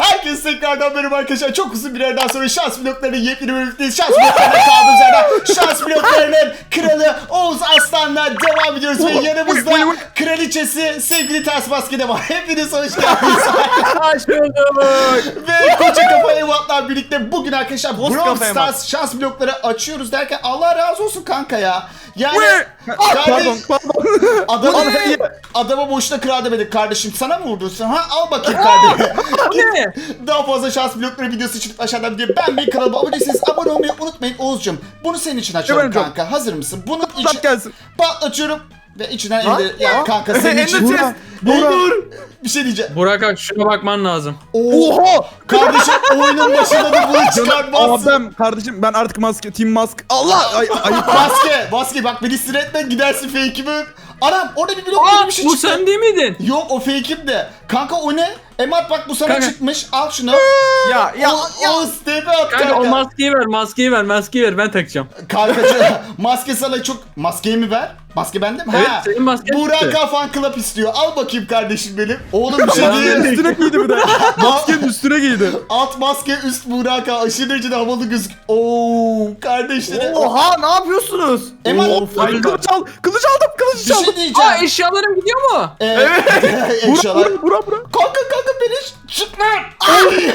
Herkes tekrardan merhaba arkadaşlar. Çok uzun bir aradan sonra şans bloklarının yepyeni bölümündeyiz. Şans bloklarına kaldığımız yerden şans bloklarının kralı Oğuz Aslan'la devam ediyoruz. Ve yanımızda kraliçesi sevgili Ters Maske'de var. Hepiniz hoş geldiniz. Hoş bulduk. Ve koca kafa Evat'la birlikte bugün arkadaşlar Boz Brawl. Stars şans blokları açıyoruz derken Allah razı olsun kanka ya. Yani Pardon pardon. adama, Bu ne? adama boşuna kral demedik kardeşim. Sana mı vurdun sen? Ha al bakayım kardeşim. ne? Daha fazla şans blokları videosu için aşağıdan video ben bir kanalıma abone değilseniz abone olmayı unutmayın Oğuzcum. Bunu senin için açıyorum çok. kanka. Hazır mısın? Bunun için gelsin. patlatıyorum ve içinden Lan, elde lan. kanka senin için. Dur. Dur. Bir şey diyeceğim. Burak Ak şuna bakman lazım. Oo. Oha. Kardeşim oyunun başında da bunu çıkartmazsın. Abim kardeşim ben artık maske team mask. Allah ay ayıp. Maske, maske bak beni sinir etme gidersin fake'imi. Anam orada bir blok gibi bir şey Bu çıktı. sen değil miydin? Yok o fake'im de. Kanka o ne? Emat bak bu sana Kanka. çıkmış. Al şunu. Ya ya ya. O stepe at kanka. Kanka o maskeyi ver, maskeyi ver, maskeyi ver ben takacağım. Kankacı maske sana çok... Maskeyi mi ver? Maske bende mi? Evet, ha. senin masken Burak çıktı. Fan Club istiyor. Al bakayım kardeşim benim. Oğlum bir şey Maskenin değil. üstüne giydi bir de. Maskenin üstüne giydi. Alt maske üst Burak Ağa. Aşırı derecede havalı gözük. Oo kardeşlerim. Oha ne yapıyorsunuz? Emat Ay, kılıç al. Kılıç aldım. Kılıç bir şey diyeceğim. Aa eşyalarım gidiyor mu? Ee, Bura eşyalar. bura bura bura. Kanka kanka beni çıkma. Ay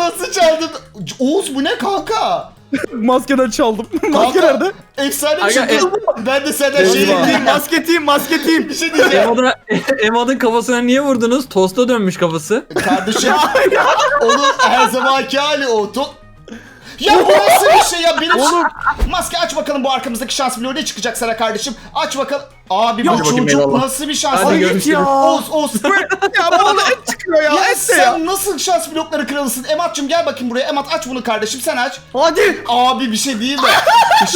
nasıl çaldın? Oğuz bu ne kanka? Maskeden çaldım. Maske Kanka, nerede? Efsane bir Aga, şey. e- Ben de senden şey Eyvah. diyeyim. Masketiyim masketiyim. Bir şey diyeceğim. Emad'ın Emad'ın kafasına niye vurdunuz? Tosta dönmüş kafası. Kardeşim onun her zamanki hali o. To- ya bu nasıl bir şey ya benim Oğlum. Maske aç bakalım bu arkamızdaki şans bloğu ne çıkacak sana kardeşim. Aç bakalım. Abi bu Hadi bakayım, çocuk eyvallah. nasıl bir şans? Hadi Ay, görüşürüz. ya. Oğuz Oğuz. Ya da et çıkıyor ya. ya sen ya. nasıl şans blokları kralısın? Emat'cım gel bakayım buraya. Emat aç bunu kardeşim sen aç. Hadi. Abi bir şey değil de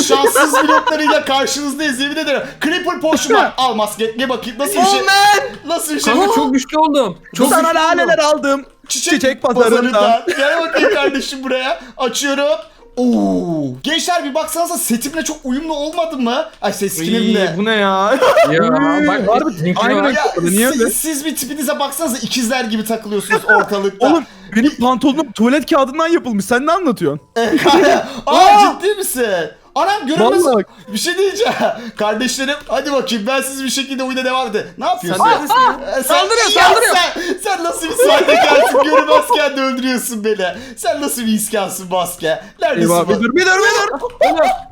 şanssız bloklarıyla karşınızdayız yemin ederim. Creeper Potion var. Al maske ne bakayım nasıl bir şey? Nasıl bir şey? Kanka çok güçlü oldum. Çok Sana güçlü laleler oldum. aldım. Çiçek, pazarından. pazarından. Gel bakayım kardeşim buraya. Açıyorum. Oo. Gençler bir baksanıza setimle çok uyumlu olmadı mı? Ay ses skinimle. bu ne ya? Ya bak Harbi, aynen bak. Ya, Niye siz, öyle? siz bir tipinize baksanıza ikizler gibi takılıyorsunuz ortalıkta. Oğlum benim pantolonum tuvalet kağıdından yapılmış. Sen ne anlatıyorsun? Aa ciddi misin? Anam görünmez. Vallahi. Bir şey diyeceğim. Kardeşlerim hadi bakayım ben siz bir şekilde oyuna devam edin. Ne yapıyorsun? Sen neredesin ya? Ee, sen- Saldırıyor, Ya saldırıyor. Sen, sen nasıl bir sahtekarsın görünmezken de öldürüyorsun beni. Sen nasıl bir iskansın maske? Neredesin? Eyvah bu- bir dur bir dur bir dur. Ölüyorum,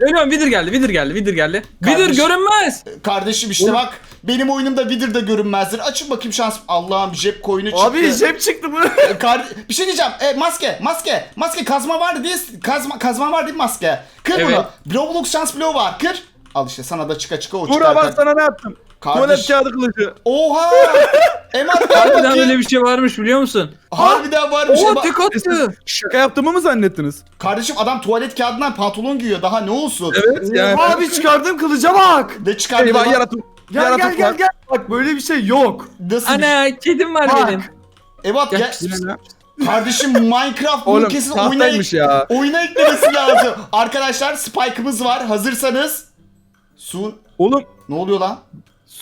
ölüyorum. Vidir geldi, vidir geldi, vidir geldi. Vidir Kardeşim. görünmez. Kardeşim işte bak benim oyunumda Wither da görünmezdir. Açın bakayım şans. Allah'ım cep koyunu çıktı. Abi cep çıktı bu. E, Kar- bir şey diyeceğim. E, maske, maske, maske kazma vardı diye kazma kazma var değil mi maske? Kır Evet. bunu. Roblox şans bloğu var. Kır. Al işte sana da çıka çıka o çıkar. bak sana ne yaptım. Kardeş- Tuvalet kağıdı kılıcı. Oha! Emat gel Harbiden bakayım. öyle bir şey varmış biliyor musun? Harbiden varmış. Oo Ema- tek attı. Şaka yaptığımı mı zannettiniz? Kardeşim adam tuvalet kağıdından pantolon giyiyor. Daha ne olsun? Evet yani. Abi çıkardığım kılıca bak. Ne çıkardı? Eyvah lan? yaratık. Gel yaratık gel gel var. gel. Bak böyle bir şey yok. Nasıl? bir- Ana kedim var Bak. benim. Emat Gel. gel. Kardeşim Minecraft bunu Oğlum kesin oyuna, tahtaymış ya. oyuna eklemesi lazım. Arkadaşlar Spike'ımız var. Hazırsanız. Su. Oğlum Ne oluyor lan?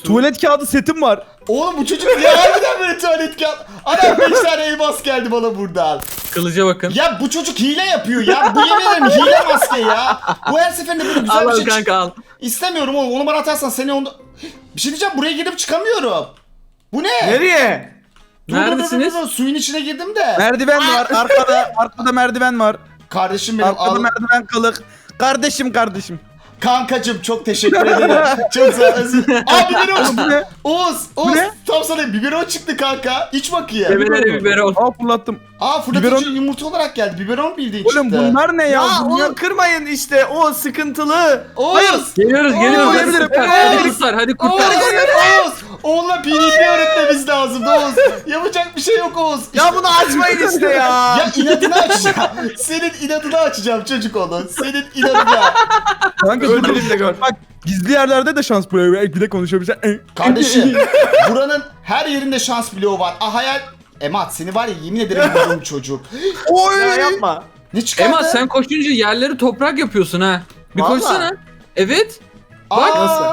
tuvalet kağıdı setim var. Oğlum bu çocuk ya harbiden böyle tuvalet kağıt. Ana 5 tane elmas geldi bana buradan. Kılıca bakın. Ya bu çocuk hile yapıyor ya. Bu yemin ederim hile maske ya. Bu her seferinde böyle güzel Al bir al şey çık- kanka al. İstemiyorum oğlum. Onu bana atarsan seni onu... Bir şey diyeceğim buraya girip çıkamıyorum. Bu ne? Nereye? Dur, dur, dur, dur, Neredesiniz? dur. Suyun içine girdim de. Merdiven var arkada arkada merdiven var. Kardeşim benim Arkada al. merdiven kalık. Kardeşim kardeşim. Kankacım çok teşekkür ederim. çok sağ olasın. Aa biberon. Bu ne? Oğuz. Oğuz. ne? Tam sana biberon çıktı kanka. İç bakayım. Bebelere biberon. Aa fırlattım. Aa fırlatıcı Biberon- yumurta olarak geldi. Biberon bildiğin çıktı. Oğlum bunlar ne ya? Ya Bunlar- onu kırmayın işte o sıkıntılı. Oğuz. Geliyoruz Oo, geliyoruz. Hadi kurtar, Evet. hadi kurtar, hadi Oğuz, kurtar. Oğuz, Oğuz'la PvP öğretmemiz lazım Oğuz. Yapacak bir şey yok Oğuz. Ya bunu açmayın işte ya. Ya inadını açacağım. Senin inadını açacağım çocuk onu. Senin inadına. Kanka dur Öldüreyim de gör. Bak gizli yerlerde de şans buraya bir de konuşabilecek. Kardeşim buranın her yerinde şans bloğu var. Ah hayal. Emat seni var ya yemin ederim buldum çocuk. Oy! Ya yapma. Ne çıkardı? Emad sen koşunca yerleri toprak yapıyorsun ha. Bir Vallahi. koşsana. Evet. Aa, Bak. Nasıl?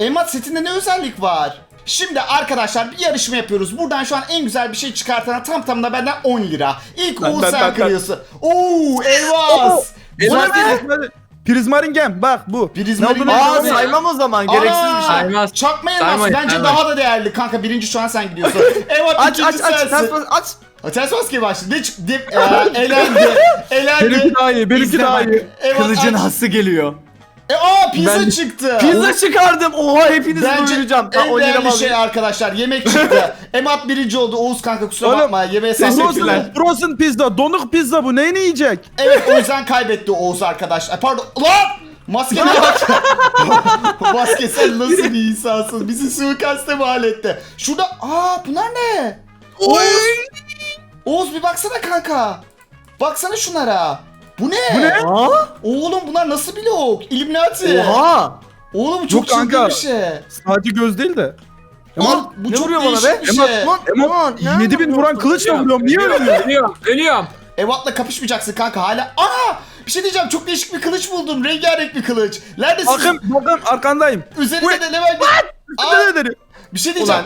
Emat setinde ne özellik var? Şimdi arkadaşlar bir yarışma yapıyoruz. Buradan şu an en güzel bir şey çıkartana tam tamına benden 10 lira. İlk Oğuz ben- sen ben- kırıyorsun. Oo Elvas. Bu ne be? Prizmarin- Prizmarin gem bak bu. Prizmarin ne olduğunu. Aa saymam o zaman gereksiz bir şey. Saymaz. Çakma elmas bence daha da değerli kanka. Birinci şu an sen gidiyorsun. Evet Aç ikinci aç aç sensin. ters bas- aç. Ha, Ters maske başladı. Ne çıktı? Dip, elendi. Elendi. Benimki daha iyi, benimki İzle daha bak, iyi. Evet, Kılıcın aç. hası geliyor. E, aa pizza Ben- çıktı. Pizza çıkardım. Oha hepinizi Bence doyuracağım. en Ben 10 lira değerli şey arkadaşlar yemek çıktı. Emat birinci oldu. Oğuz kanka kusura Oğlum, bakma. Yemeğe teşekkürler. Frozen, pizza, donuk pizza bu neyini yiyecek? Evet o yüzden kaybetti Oğuz arkadaşlar. Pardon. Lan! Maske ne bak? Maske sen nasıl bir insansın? Bizi suikaste mal etti. Şurada aa bunlar ne? Oğuz. Oğuz bir baksana kanka. Baksana şunlara. Bu ne? Bu ne? Aa, Oğlum bunlar nasıl blok? Illuminati. Oha. Oğlum bu çok Yok kanka. bir şey. Sadece göz değil de. Lan bu ne çok vuruyor bana değişik be? bir şey. Lan, Emat lan, ne 7000 vuran kılıçla vuruyorum. Niye ölmüyor? Ölüyorum. Ölüyorum. Evat'la kapışmayacaksın kanka hala. Aa! Bir şey diyeceğim çok değişik bir kılıç buldum. Rengarenk bir kılıç. Neredesin? Bakın bakın arkandayım. Üzerinde de level bir... Aa, Ne bir şey diyeceğim.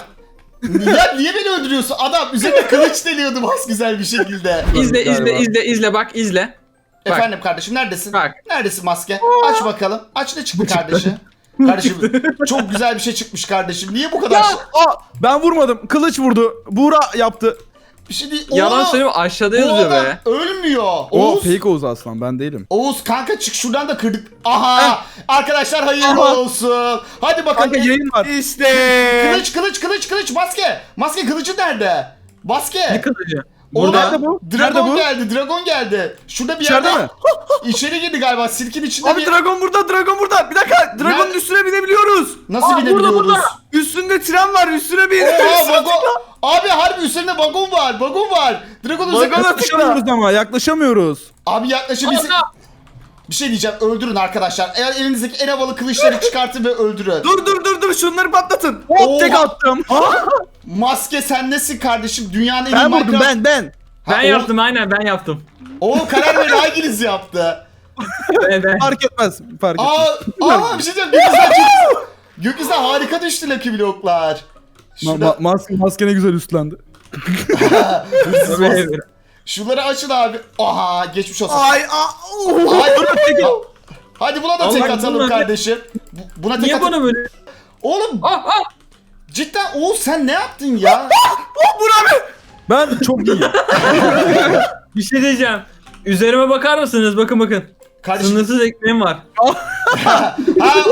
ya niye beni öldürüyorsun? Adam üzerinde kılıç deliyordu bas güzel bir şekilde. İzle izle izle izle bak izle. Bak. Efendim kardeşim neredesin? Bak. Neredesin maske? Aç bakalım. Aç ne çıktı kardeşim? Kardeşim çok güzel bir şey çıkmış kardeşim. Niye bu kadar? Aa, ben vurmadım. Kılıç vurdu. Buğra yaptı. Bir şey değil. Yalan söylüyorum aşağıda yazıyor be. Ölmüyor. O Oğuz, fake Oğuz aslan ben değilim. Oğuz kanka çık şuradan da kırdık. Aha! Arkadaşlar hayırlı Aha. olsun. Hadi bakalım. Kanka yayın var. İşte. Kılıç kılıç kılıç kılıç maske. Maske kılıcı nerede? Maske. Ne kılıcı? Orada Nerede bu? Dragon Nerede bu? geldi. Dragon geldi. Şurada bir İçeride yerde. mi? İçeri girdi galiba. Sirkin içinde Abi bir... dragon burada, dragon burada. Bir dakika, dragonun Nerede? üstüne binebiliyoruz. Nasıl Aa, binebiliyoruz? burada, burada. Üstünde tren var, üstüne bin. Oha vagon. Abi harbi üzerinde vagon var. Vagon var. Dragon'un üzerinde... Yaklaşamıyoruz ama yaklaşamıyoruz. Abi yaklaşabilsin. Ana! Bir şey diyeceğim. Öldürün arkadaşlar. Eğer elinizdeki en havalı kılıçları çıkartın ve öldürün. Dur dur dur dur şunları patlatın. Hop tek Oha. attım. Maske sen nesin kardeşim? Dünyanın en iyi Ben vurdum Minecraft- ben ben. Ha, Ben o- yaptım aynen ben yaptım. O karar verin hanginiz yaptı? Ben. Fark etmez. Fark etmez. Aa, aa bir şey diyeceğim. Çok... Gökyüzünden harika düştü Lucky bloklar. Ma- Şurada, ma- maske, maske ne güzel üstlendi. hırsız maske. Şunları açın abi. Aha geçmiş olsun. Ay aa. uh. Ay, Hadi buna da tek Allah atalım bunlar- kardeşim. Bu- Buna tek Niye atalım. bana böyle? Oğlum Ah ah! cidden Oğuz sen ne yaptın ya? Oh Burak abi. Ben çok iyiyim. Bir şey diyeceğim. Üzerime bakar mısınız? Bakın bakın. Kardeşim Sınırsız ekmeğim var. ha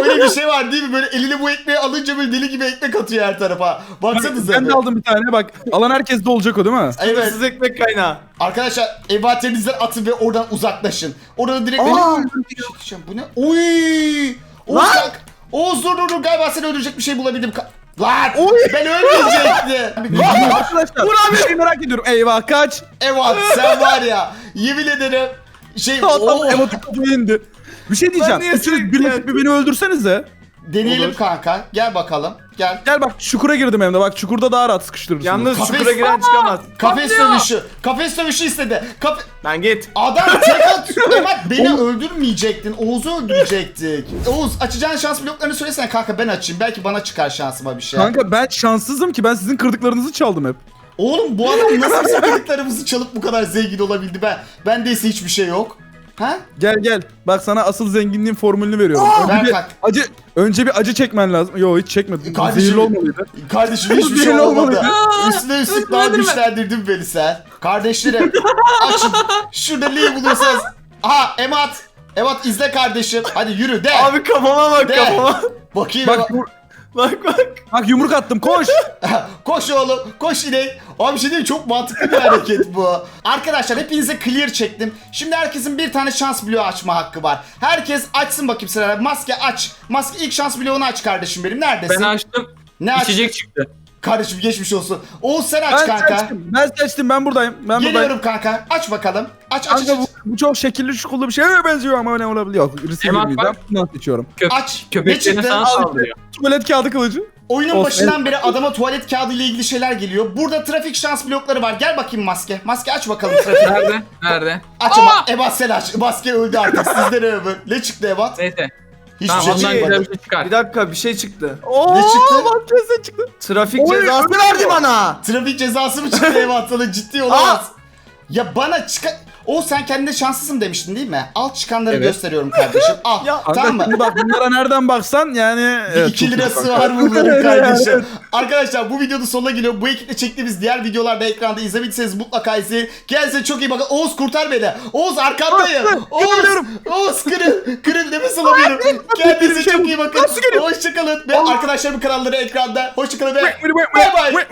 öyle bir şey var değil mi? Böyle eline bu ekmeği alınca böyle deli gibi ekmek atıyor her tarafa. Baksanıza. ben de aldım bir tane bak. Alan herkes de olacak o değil mi? Evet. Siz ekmek kaynağı. Arkadaşlar envanterinizden atın ve oradan uzaklaşın. Orada direkt... Aa! Diyeceğim, bu ne? Oy! Kalk. Oğuz dur dur dur galiba seni öldürecek bir şey bulabildim. Ka- Lan! Ben ölmeyecektim. Arkadaşlar bir şey merak ediyorum. Eyvah kaç. evet sen var ya. Yemin ederim. Şey Adam oh, emotik indi. Bir şey diyeceğim. niye Üçünüz sürekli- bir, bir beni öldürsenize. deneyelim Olur. kanka. Gel bakalım. Gel. Gel bak çukura girdim hem de bak çukurda daha rahat sıkıştırırsınız. Yalnız Kafes- çukura giren çıkamaz. Kafes Patlıyor. dövüşü. Kafes dövüşü istedi. Kafe... Lan git. Adam tek atıyor. Emat beni öldürmeyecektin. Oğuz'u öldürecektik. Oğuz açacağın şans bloklarını söylesene kanka ben açayım. Belki bana çıkar şansıma bir şey. Kanka ben şanssızım ki ben sizin kırdıklarınızı çaldım hep. Oğlum bu adam nasıl bizim kırıklarımızı çalıp bu kadar zengin olabildi ben? Bendeyse hiçbir şey yok. Ha? Gel gel. Bak sana asıl zenginliğin formülünü veriyorum. ver önce, bir kanka. acı, önce bir acı çekmen lazım. Yo hiç çekmedim. Kardeşim- Zehirli olmalıydı. Kardeşim hiçbir şey Zehirli olmadı. olmadı. Üstüne üstlük daha öldürme. güçlendirdin beni sen. Kardeşlerim açın. Şurada neyi buluyorsanız. Aha Emat. Emat izle kardeşim. Hadi yürü de. Abi kafama bak De. kafama. Bakayım. Bak, Bak, vur- Bak bak. bak yumruk attım koş. koş oğlum. Koş inek. Abi bir şey diyeyim çok mantıklı bir hareket bu. Arkadaşlar hepinize clear çektim. Şimdi herkesin bir tane şans bloğu açma hakkı var. Herkes açsın bakayım sırayla. Maske aç. Maske ilk şans bloğunu aç kardeşim benim. Neredesin? Ben açtım. Ne? İçecek çıktı. Kardeşim geçmiş olsun. Oğuz sen aç ben kanka. seçtim. Ben seçtim ben buradayım. Ben buradayım. Geliyorum kanka. Aç bakalım. Aç aç Kanka aç. bu, bu çok şekilli şukullu bir şeye benziyor ama ne olabiliyor? Yok miydi? bak. Ben seçiyorum. Köp Aç. Ne köpeklerini çıktı? sana Al. saldırıyor. Tuvalet kağıdı kılıcı. Oyunun Olsun. başından beri adama tuvalet kağıdı ile ilgili şeyler geliyor. Burada trafik şans blokları var. Gel bakayım maske. Maske aç bakalım trafik. Nerede? Nerede? aç ama Ebat sen aç. Maske öldü artık sizden ömür. Ne çıktı Ebat? Neyse. Hiçbir Tamam şey ondan güzel çıkmadı. bir şey çıkar. Bir dakika bir şey çıktı. Oo, Ne çıktı? Lan chest'e çıktı. Trafik Oy, cezası verdi bana. Trafik cezası mı çıktı ev atladı ciddi olamaz. Ya bana çıkar... O sen kendine şanslısın demiştin değil mi? Al çıkanları Evet. gösteriyorum kardeşim. Al Ya, tamam mı? şimdi bak bunlara nereden baksan yani... Evet, 2 çok lirası var bunların kardeşim. Arkadaşlar bu videonun sonuna geliyor. Bu ekiple çektiğimiz diğer videolarda ekranda izlemediyseniz mutlaka izleyin. Kendinize çok iyi bakın. Oğuz kurtar beni. Oğuz arkandayım. Oğuz, geliyorum. Oğuz kırıl. Kırıl nefes alamıyorum. Kendinize çok iyi bakın. Hoşçakalın. Ve arkadaşlarımın kanalları ekranda. Hoşçakalın ve bay bay.